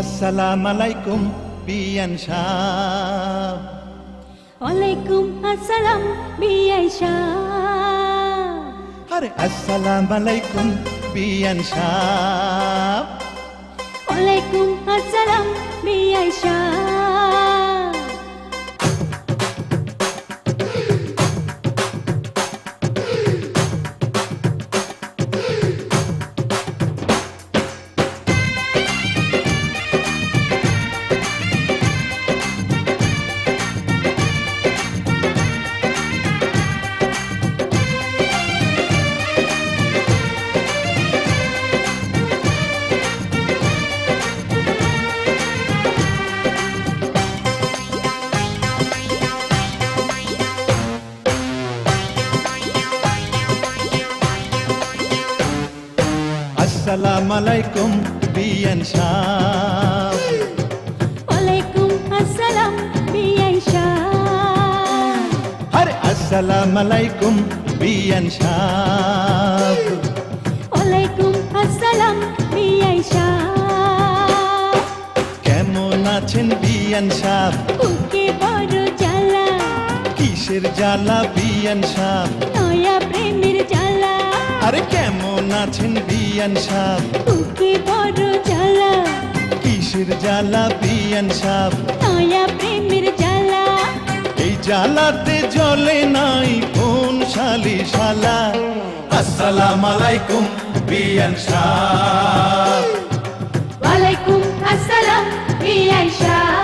আসসালাম আলাইকুম বিয়ান সাহ। ওয়ালাইকুম আসসালাম বিয়ান সাহ। আরে আসসালাম আলাইকুম বিয়ান সাহ। আসসালাম আলাইকুম বিয়ান সাহ। ওয়ালাইকুম আসসালাম বিআই শাহ আরে আসসালাম আলাইকুম বিয়ান সাহ। ওয়ালাইকুম আসসালাম বিআই শাহ কেমন আছেন বিয়ান সাহ? বুকে বড় জ্বালা। কিসের জ্বালা বিয়ান জ্বালা আরে কেমন আছেন বিয়ান সাহ? বুকে বড় জ্বালা। কিসের জ্বালা বিয়ান সাহ? নয়া প্রেমের জ্বালা। এই জ্বালাতে জ্বলে নাই কোন শালি শালা। আসসালাম আলাইকুম বিয়ান সাহ। ওয়ালাইকুম আসসালাম বিআই শাহ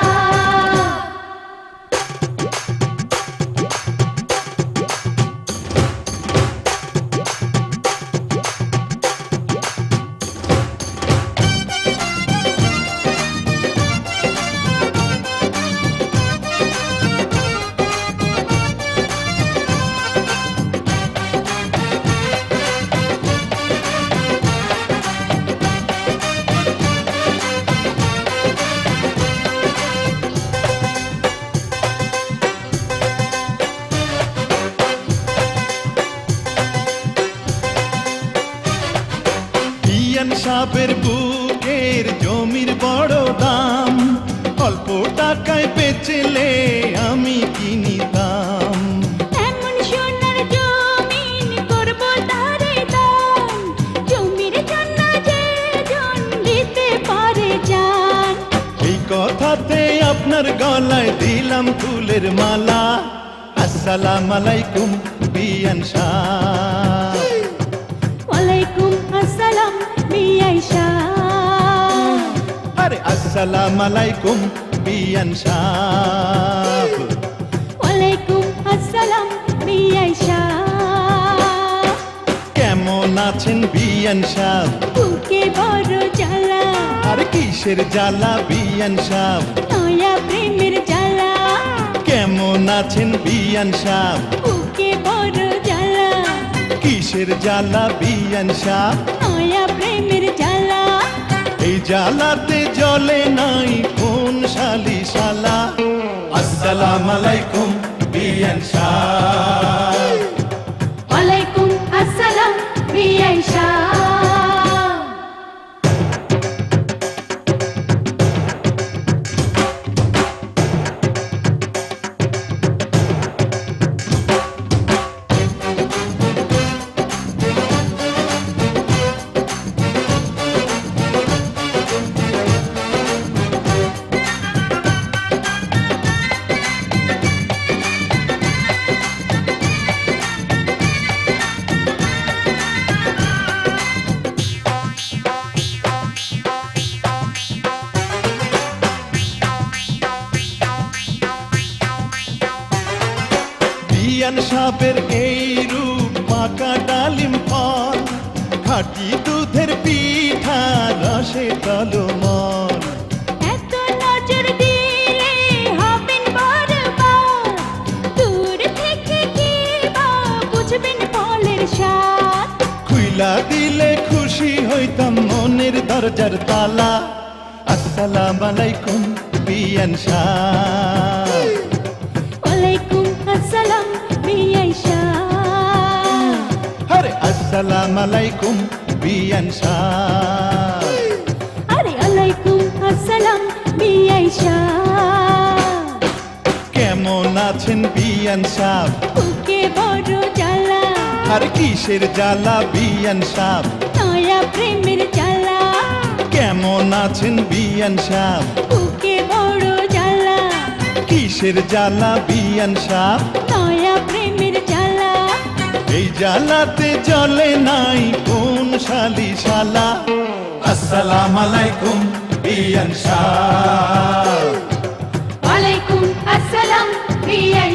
বেচলে আমি কিনিতাম এমন সোনার জমিন করব তারে দান। জমির জন্য যে জন দিতে পারে জান এই কথাতে আপনার গলায় দিলাম ফুলের মালা। আসসালাম আলাইকুম বিয়ান সাহ ওয়ালাইকুম আসসালাম বিআই শাহ। আরে আসসালাম আলাইকুম বিয়ান সাহ। ওয়ালাইকুম আসসালাম বিআই শাহ কেমন আছেন বিয়ান সাহ? বুকে বড় জ্বালা। আর কিসের জ্বালা বিয়ান সাহ? নয়া প্রেমের জ্বালা। কেমন আছেন বিয়ান সাহ? বুকে বড় জ্বালা। কিসের জ্বালা বিয়ান সাহ? নয়া প্রেমের জ্বালা। এই জ্বালাতে জ্বলে নাই কোন শালি শালা। আসসালাম আলাইকুম বিয়ান শাহ। ওয়ালাইকুম আসসালাম বিআই শাহ। বিয়ান সাপের এই রূপ পাকা ডালিম ফল খাটি দুধের পিঠা রসে তলমল। খুইলা দিলে খুশি হইতাম মনের দরজার তালা। আসসালাম আলাইকুম বিয়ান সাহ। আসসালাম আলাইকুম বিয়ান সাহ আরে আলাইকুম আসসালাম সাহ কেমন আছেন বিয়ান সাহ বুকে বড় জ্বালা। আর কিসের জ্বালা বিয়ান সাহ নয়া প্রেমের জ্বালা। কেমন আছেন বিয়ান সাহ বুকে বড় জ্বালা। কিসের জ্বালা বিয়ান সাহ নয়া প্রেমের জ্বালা। এই জ্বালাতে জলে নাই কোন শালি শালা আসসালাম আলাইকুম বিয়ান শাহ। আলাইকুম আসসালাম বিআই